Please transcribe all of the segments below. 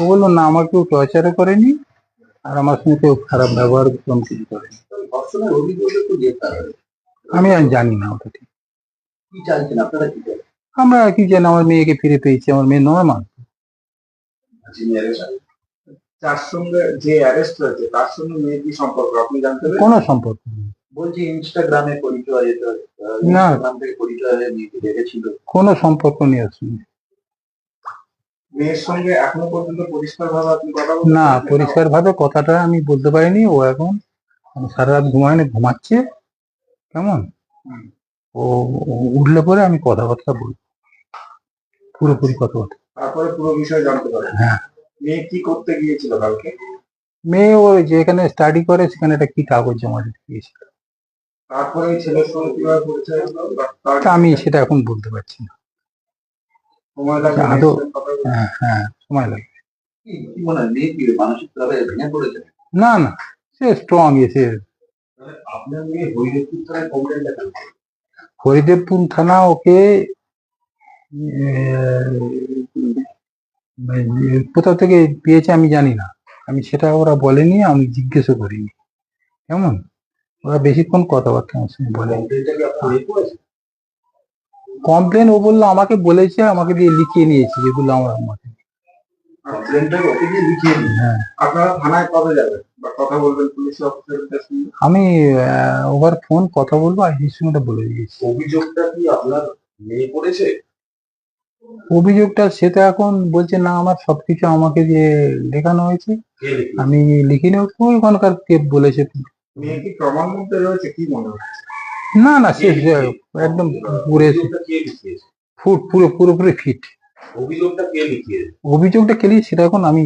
ও বলল না আমাকে কেউ টর্চারও করেনি আর আমার সঙ্গে কেউ খারাপ ব্যবহার কোনো কিছু করেনি। আমি আর জানি না ওটা ঠিক। আমরা কি জানি আমার মেয়েকে ফিরে পেয়েছি আমার মেয়ে নর্মাল arrest সঙ্গে যে অ্যারেস্ট হয়েছে তার সঙ্গে মেয়ে কি সম্পর্ক? আপনি জানতে কোনো সম্পর্ক নেই। বলছি ইনস্টাগ্রামে পরিচয় না। থেকে পরিচয় মেয়েকে দেখেছিল। কোনো সম্পর্ক নেই ওর সঙ্গে মেয়ের সঙ্গে এখনও পর্যন্ত পরিষ্কার ভাবে আপনি কথা বলতে না পেরেছেন? পরিষ্কার ভাবে কথাটা আমি বলতে পারিনি। ও এখন সারা রাত ঘুমায়নি ঘুমাচ্ছে। কেমন? ও উঠলে পরে আমি কথাবার্তা বলব পুরোপুরি কথাবার্তা। তারপরে পুরো বিষয় জানতে পারেন হ্যাঁ। মেয়ে কি করতে গিয়েছিল কালকে? মেয়ে ও যেখানে স্টাডি করে সেখানে একটা কি কাগজ জমা দিতে গিয়েছিল। তারপরে ছেলের সঙ্গে কীভাবে পরিচয় হলো? আমি সেটা এখন বলতে পারছি না। সময় লাগে? হ্যাঁ হ্যাঁ সময় লাগে না না সে স্ট্রং এসে হরিদেবপুর থানা ওকে আহ, কোথা থেকে পেয়েছে আমি জানি না। আমি সেটা ওরা বলেনি আমি জিজ্ঞেসও করিনি। কেমন? ওরা বেশিক্ষণ কথাবার্তা আমার সঙ্গে বলে কমপ্লেনটা কি আপনার ইয়ে করেছে কমপ্লেন ও বলল আমাকে বলেছে আমাকে দিয়ে লিখিয়ে নিয়েছে যেগুলো আমার দিন হ্যাঁ। আপনারা থানায় কবে যাবেন? বা কথা বলবেন পুলিশ অফিসারদের সঙ্গে আমি ওভার ফোন কথা বলব আইসির সঙ্গে বলে দিয়েছি অভিযোগটা কি আপনার মেয়ে করেছে? অভিযোগটা সেটা এখন বলছে না আমার সবকিছু আমাকে দিয়ে লেখানো হয়েছে? আমি লিখিনি ওখানকার কে বলেছে? মেয়ে কি প্রমাণ মধ্যে রয়েছে? কি মনে হয় না না শেষ একদম পুরে ফুট পুরো পুরোপুরি ফিট অভিযোগটা কে লিখিয়েছে? অভিযোগটা কেলি সেটা এখন আমি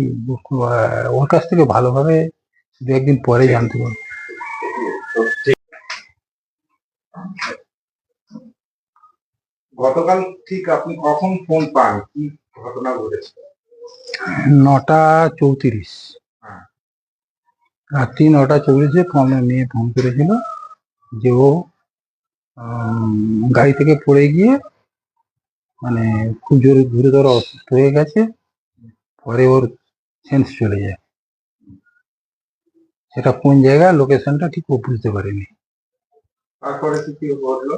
ওর কাছ থেকে ভালোভাবে দু একদিন পরে জানতে পারব। গতকাল ঠিক আপনি কখন ফোন পান? কি ঘটনা ঘটেছে? নটা চৌত্রিশ। হ্যাঁ। রাত্রি নটা চৌত্রিশে ফোন মেয়ে ফোন করেছিল যে ও গাড়ি থেকে পড়ে গিয়ে মানে খুব জোরে গুরুতর অসুস্থ হয়ে গেছে। পরে ওর সেন্স চলে যায়। সেটা কোন জায়গায়? লোকেশনটা ঠিক ও বুঝতে পারেনি।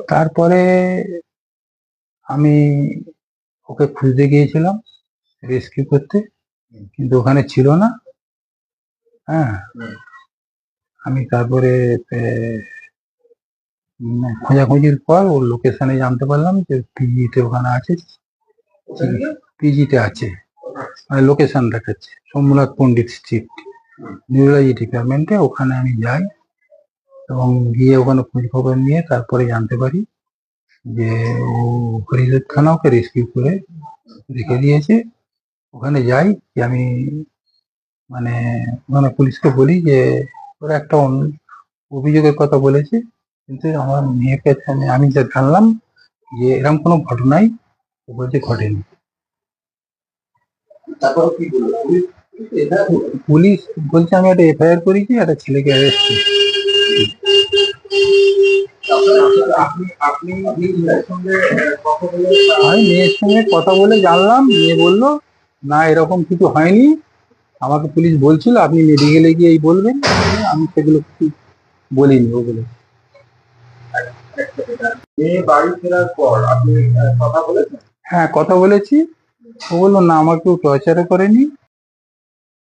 তারপরে আমি ওকে খুঁজতে গিয়েছিলাম রেস্কিউ করতে কিন্তু ওখানে ছিল না। হ্যাঁ। আমি তারপরে খোঁজাখুঁজির পর ওর লোকেশনে জানতে পারলাম যে পিজিতে ওখানে আছে? পিজিতে আছে। মানে লোকেশন দেখাচ্ছে সোমনাথ পণ্ডিত স্ট্রিট নিউরোলজি ডিপার্টমেন্টে ওখানে আমি যাই এবং গিয়ে ওখানে খোঁজ খবর নিয়ে তারপরে জানতে পারি যে ও হরিদেব থানা ওকে রেস্কিউ করে রেখে দিয়েছে। ওখানে যাই যে আমি মানে ওখানে পুলিশকে বলি যে ওরা একটা অন্য অভিযোগের কথা বলেছে। কিন্তু আমার মেয়েকে আমি আমি যা জানলাম যে এরকম কোনো ঘটনাই ও বলছে ঘটেনি। তারপরে কি পুলিশ বলছে আমি একটা এফআইআর করেছি একটা ছেলেকে অ্যারেস্ট করেছি। আপনি আপনি আপনি মেয়ের সঙ্গে কথা বলে আমি মেয়ের সঙ্গে কথা বলে জানলাম মেয়ে বলল না এরকম কিছু হয়নি। আমাকে পুলিশ বলছিল আপনি মেডিকেলে গিয়ে এই বলবেন। আমি সেগুলো কিছু বলিনি ও বলে মেয়ে বাড়ি ফেরার পর আপনি কথা বলেছেন? হ্যাঁ কথা বলেছি। ও বলল, না, আমাকেও কেউ টর্চারও করেনি।